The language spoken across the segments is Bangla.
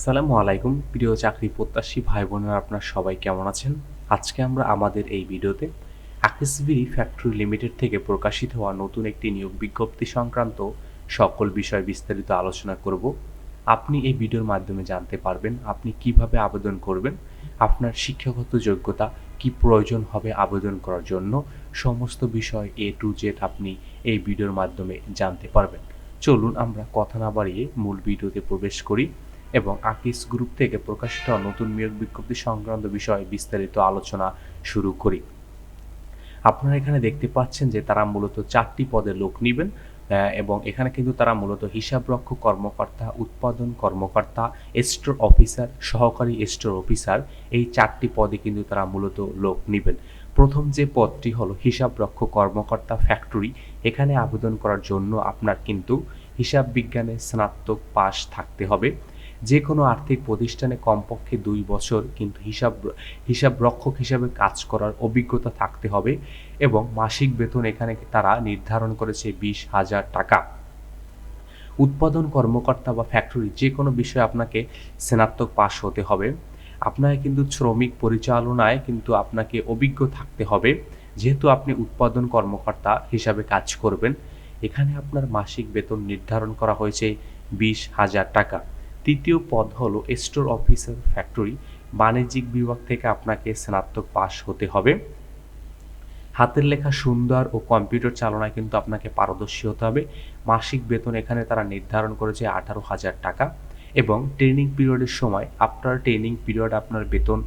আসসালামু আলাইকুম। প্রিয় চাকরি প্রত্যাশী ভাই বোনেরা আপনার সবাই কেমন আছেন? আজকে আমরা আমাদের এই ভিডিওতে আকিসবিরি ফ্যাক্টরি লিমিটেড থেকে প্রকাশিত হওয়া নতুন একটি নিয়োগ বিজ্ঞপ্তি সংক্রান্ত সকল বিষয় বিস্তারিত আলোচনা করব। আপনি এই ভিডিওর মাধ্যমে জানতে পারবেন আপনি কীভাবে আবেদন করবেন, আপনার শিক্ষাগত যোগ্যতা, কি প্রয়োজন হবে আবেদন করার জন্য, সমস্ত বিষয় এ টু জেড আপনি এই ভিডিওর মাধ্যমে জানতে পারবেন। চলুন আমরা কথা না বাড়িয়ে মূল ভিডিওতে প্রবেশ করি। এবং আকিস গ্রুপ থেকে প্রকাশিত নতুন নিয়োগ বিজ্ঞপ্তি সংক্রান্ত বিষয়ে বিস্তারিত আলোচনা শুরু করি। আপনারা এখানে দেখতে পাচ্ছেন যে তারা মূলত চারটি পদে লোক নেবেন এবং এখানে কিন্তু তারা মূলত হিসাবরক্ষক কর্মকর্তা, উৎপাদন কর্মকর্তা, স্টোর অফিসার, সহকারী স্টোর অফিসার, এই চারটি পদে কিন্তু তারা মূলত লোক নেবেন। প্রথম যে পদটি হলো হিসাবরক্ষক কর্মকর্তা ফ্যাক্টরি, এখানে আবেদন করার জন্য আপনার কিন্তু হিসাব বিজ্ঞানে স্নাতক পাস থাকতে হবে। যে কোনো আর্থিক প্রতিষ্ঠানে কমপক্ষে দুই বছর কিন্তু হিসাব হিসাব রক্ষক হিসাবে কাজ করার অভিজ্ঞতা থাকতে হবে এবং মাসিক বেতন এখানে তারা নির্ধারণ করেছে বিশ হাজার টাকা। উৎপাদন কর্মকর্তা বা ফ্যাক্টরি যে কোনো বিষয়ে আপনাকে স্নাতক পাস হতে হবে। আপনাকে কিন্তু শ্রমিক পরিচালনায় কিন্তু আপনাকে অভিজ্ঞ থাকতে হবে। যেহেতু আপনি উৎপাদন কর্মকর্তা হিসাবে কাজ করবেন, এখানে আপনার মাসিক বেতন নির্ধারণ করা হয়েছে বিশ হাজার টাকা। তৃতীয় পদ হলো স্টোর অফিসার ফ্যাক্টরি। বাণিজ্যিক বিভাগ থেকে আপনাকে স্নাতক পাস হতে হবে। হাতের লেখা সুন্দর ও কম্পিউটার চালনায় কিন্তু আপনাকে পারদর্শী হতে হবে। মাসিক বেতন এখানে তারা নির্ধারণ করেছে আঠারো হাজার টাকা এবং ট্রেনিং পিরিয়ডের সময় আপনার ট্রেনিং পিরিয়ড আপনার বেতন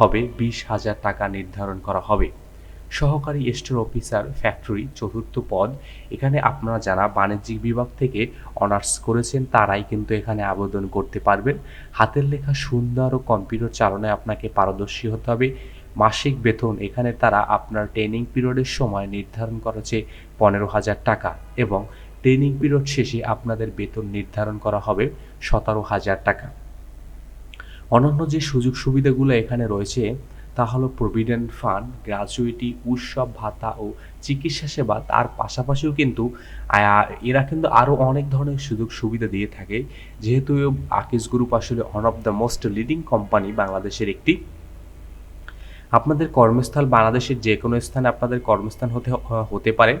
হবে বিশ হাজার টাকা নির্ধারণ করা হবে। সহকারী স্টোর অফিসার ফ্যাক্টরি চতুর্থ পদ। এখানে আপনারা যারা বাণিজ্যিক বিভাগ থেকে অনার্স করেছেন, তারাই কিন্তু এখানে আবেদন করতে পারবেন। হাতের লেখা সুন্দর ও কম্পিউটার চালনায় আপনাকে পারদর্শী হতে হবে। মাসিক বেতন, এখানে তারা আপনার ট্রেনিং পিরিয়ডের সময় নির্ধারণ করেছে পনেরো হাজার টাকা এবং ট্রেনিং পিরিয়ড শেষে আপনাদের বেতন নির্ধারণ করা হবে সতেরো হাজার টাকা। অন্যান্য যে সুযোগ সুবিধাগুলো এখানে রয়েছে তা হলো প্রভিডেন্ট ফান্ড গ্র্যাচুইটি উৎসব ভাতা ও চিকিৎসা সেবা। তার পাশাপাশিও কিন্তু এরা কিন্তু আরও অনেক ধরনের সুযোগ সুবিধা দিয়ে থাকে। যেহেতু আকিস গ্রুপ আসলে one of the most leading company বাংলাদেশের একটি। আপনাদের কর্মস্থল বাংলাদেশের যে কোনো স্থানে আপনাদের কর্মস্থান হতে হতে পারে।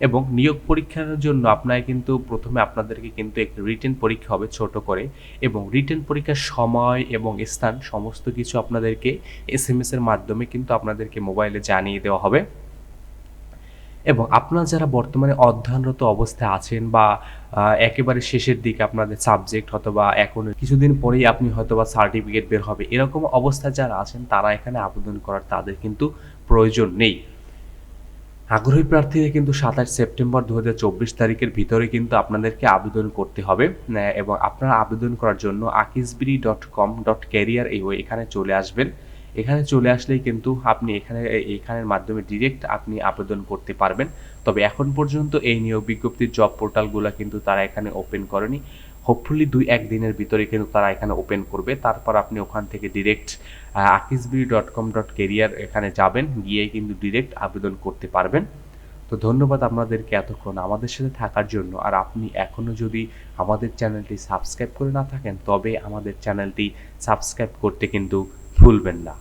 এবং নিয়োগ পরীক্ষার জন্য আপনাকে কিন্তু প্রথমে আপনাদেরকে কিন্তু একটি রিটেন পরীক্ষা হবে ছোট করে এবং রিটেন পরীক্ষার সময় এবং স্থান সমস্ত কিছু আপনাদেরকে এস এম এর মাধ্যমে কিন্তু আপনাদেরকে মোবাইলে জানিয়ে দেওয়া হবে। এবং আপনারা যারা বর্তমানে অধ্যয়নরত অবস্থায় আছেন বা একেবারে শেষের দিকে আপনাদের সাবজেক্ট অথবা এখন কিছুদিন পরেই আপনি হয়তো বা সার্টিফিকেট বের হবে, এরকম অবস্থায় যারা আছেন তারা এখানে আবেদন করার তাদের কিন্তু প্রয়োজন নেই। আগ্রহী প্রার্থীদের কিন্তু সাতাশ সেপ্টেম্বর দু হাজার চব্বিশ তারিখের ভিতরে কিন্তু আপনাদেরকে আবেদন করতে হবে এবং আপনারা আবেদন করার জন্য Akijbiri dot com dot career এই এখানে চলে আসবেন। এখানে চলে আসলেই কিন্তু আপনি এখানে, এখানের মাধ্যমে ডিরেক্ট আপনি আবেদন করতে পারবেন। তবে এখন পর্যন্ত এই নিয়োগ বিজ্ঞপ্তির জব পোর্টালগুলো কিন্তু তারা এখানে ওপেন করেনি। হোপফুলি দুই এক দিনের ভিতরে কিন্তু তারা এখানে ওপেন করবে। তারপর আপনি ওখান থেকে ডিরেক্ট আকিসবিরি ডট কম ডট কেরিয়ার এখানে যাবেন গিয়ে কিন্তু ডিরেক্ট আবেদন করতে পারবেন। তো ধন্যবাদ আপনাদেরকে এতক্ষণ আমাদের সাথে থাকার জন্য। আর আপনি এখনও যদি আমাদের চ্যানেলটি সাবস্ক্রাইব করে না থাকেন, তবে আমাদের চ্যানেলটি সাবস্ক্রাইব করতে কিন্তু ভুলবেন না।